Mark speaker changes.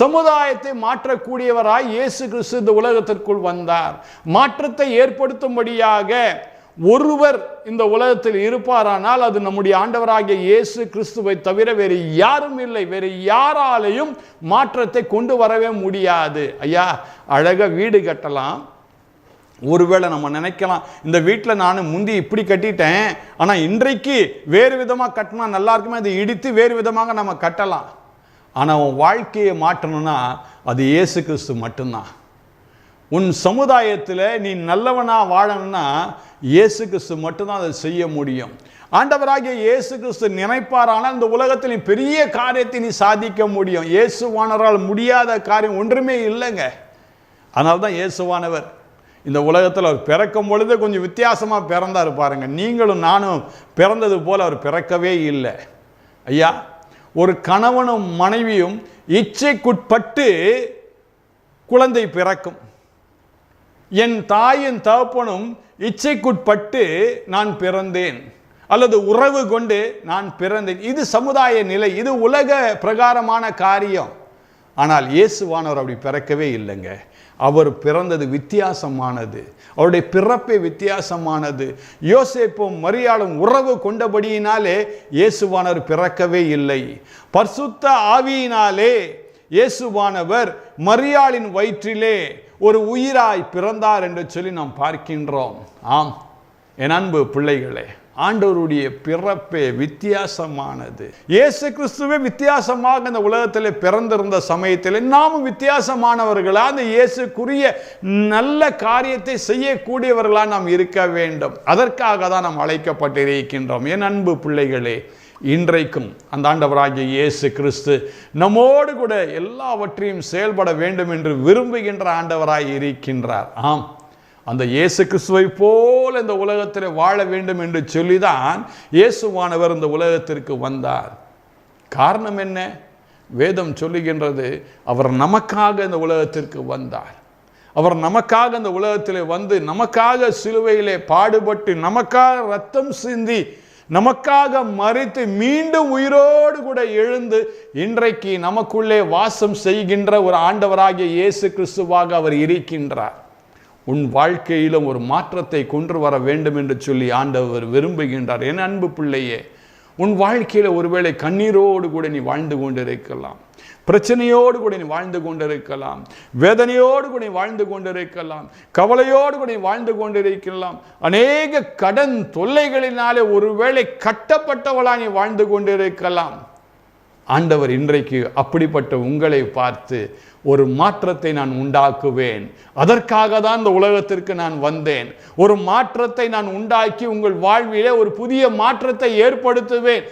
Speaker 1: சமுதாயத்தை மாற்றக்கூடியவராய் இயேசு கிறிஸ்து இந்த உலகத்திற்குள் வந்தார். மாற்றத்தை ஏற்படுத்தும்படியாக ஒருவர் இந்த உலகத்தில் இருப்பாரானால் அது நம்முடைய ஆண்டவராகிய இயேசு கிறிஸ்துவை தவிர வேறு யாரும் இல்லை. வேறு யாராலையும் மாற்றத்தை கொண்டு வரவே முடியாது. ஐயா அழகாக வீடு கட்டலாம். ஒருவேளை நம்ம நினைக்கலாம் இந்த வீட்டில் நான் முந்தி இப்படி கட்டிட்டேன் ஆனால் இன்றைக்கு வேறு விதமாக கட்டினா நல்லா இருக்குமே அதை இடித்து வேறு விதமாக நம்ம கட்டலாம். ஆனால் உன் வாழ்க்கையை மாற்றணும்னா அது இயேசு கிறிஸ்து மட்டும்தான். உன் சமுதாயத்தில் நீ நல்லவனாக வாழணும்னா இயேசு கிறிஸ்து மட்டும்தான் அதை செய்ய முடியும். ஆண்டவராகிய இயேசு கிறிஸ்து நினைப்பாரானால் இந்த உலகத்தில் நீ பெரிய காரியத்தை நீ சாதிக்க முடியும். இயேசுவானவரால் முடியாத காரியம் ஒன்றுமே இல்லைங்க. அதனால தான் இயேசுவானவர் இந்த உலகத்தில் அவர் பிறக்கும் பொழுது கொஞ்சம் வித்தியாசமாக பிறந்தார் பாருங்கள் நீங்களும் நானும் பிறந்தது போல் அவர் பிறக்கவே இல்லை. ஐயா ஒரு கணவனும் மனைவியும் இச்சைக்குட்பட்டு குழந்தை பிறக்கும். என் தாயின் தகப்பனும் இச்சைக்குட்பட்டு நான் பிறந்தேன். அல்லது உறவு கொண்டு நான் பிறந்தேன். இது சமுதாய நிலை. இது உலக பிரகாரமான காரியம். ஆனால் இயேசுவானவர் அப்படி பிறக்கவே இல்லைங்க. அவர் பிறந்தது வித்தியாசமானது. அவருடைய பிறப்பே வித்தியாசமானது. யோசேப்பும் மரியாளும் உறவு கொண்டபடியினாலே இயேசுவானவர் பிறக்கவே இல்லை. பர்சுத்த ஆவியினாலே இயேசுவானவர் மரியாளின் வயிற்றிலே ஒரு உயிராய் பிறந்தார் என்று சொல்லி நாம் பார்க்கின்றோம். ஆம். என் அன்பு பிள்ளைகளே ஆண்டவருடைய பிறப்பே வித்தியாசமானது. இயேசு கிறிஸ்துவே வித்தியாசமாக இந்த உலகத்தில் பிறந்திருந்த சமயத்தில் நாமும் வித்தியாசமானவர்களா? அந்த இயேசுக்குரிய நல்ல காரியத்தை செய்யக்கூடியவர்களா நாம் இருக்க வேண்டும். அதற்காக தான் நாம் அழைக்கப்பட்டிருக்கின்றோம். என் அன்பு பிள்ளைகளே இன்றைக்கும் அந்த ஆண்டவராகிய இயேசு கிறிஸ்து நம்மோடு கூட எல்லாவற்றையும் செயல்பட வேண்டும் என்று விரும்புகின்ற ஆண்டவராய் இருக்கின்றார். ஆம். அந்த இயேசு கிறிஸ்துவை போல் இந்த உலகத்தில் வாழ வேண்டும் என்று சொல்லிதான் இயேசுவானவர் இந்த உலகத்திற்கு வந்தார். காரணம் என்ன? வேதம் சொல்லுகின்றது அவர் நமக்காக இந்த உலகத்திற்கு வந்தார். அவர் நமக்காக இந்த உலகத்தில் வந்து நமக்காக சிலுவையிலே பாடுபட்டு நமக்காக ரத்தம் சிந்தி நமக்காக மறித்து மீண்டும் உயிரோடு கூட எழுந்து இன்றைக்கு நமக்குள்ளே வாசம் செய்கின்ற ஒரு ஆண்டவராகிய இயேசு கிறிஸ்துவாக அவர் இருக்கின்றார். உன் வாழ்க்கையிலும் ஒரு மாற்றத்தை கொண்டு வர வேண்டும் என்று சொல்லி ஆண்டவர் விரும்புகின்றார். என் அன்பு பிள்ளையே உன் வாழ்க்கையில் ஒருவேளை கண்ணீரோடு கூட நீ வாழ்ந்து கொண்டிருக்கலாம். பிரச்சனையோடு கூட நீ வாழ்ந்து கொண்டிருக்கலாம். வேதனையோடு கூட நீ வாழ்ந்து கொண்டிருக்கலாம். கவலையோடு கூட நீ வாழ்ந்து கொண்டிருக்கலாம். அநேக கடன் தொல்லைகளினாலே ஒருவேளை கட்டப்பட்டவளா நீ வாழ்ந்து கொண்டிருக்கலாம். ஆண்டவர் இன்றைக்கு அப்படிப்பட்ட உங்களை பார்த்து ஒரு மாற்றத்தை நான் உண்டாக்குவேன். அதற்காக தான் இந்த உலகத்திற்கு நான் வந்தேன். ஒரு மாற்றத்தை நான் உண்டாக்கி உங்கள் வாழ்விலே ஒரு புதிய மாற்றத்தை ஏற்படுத்துவேன்.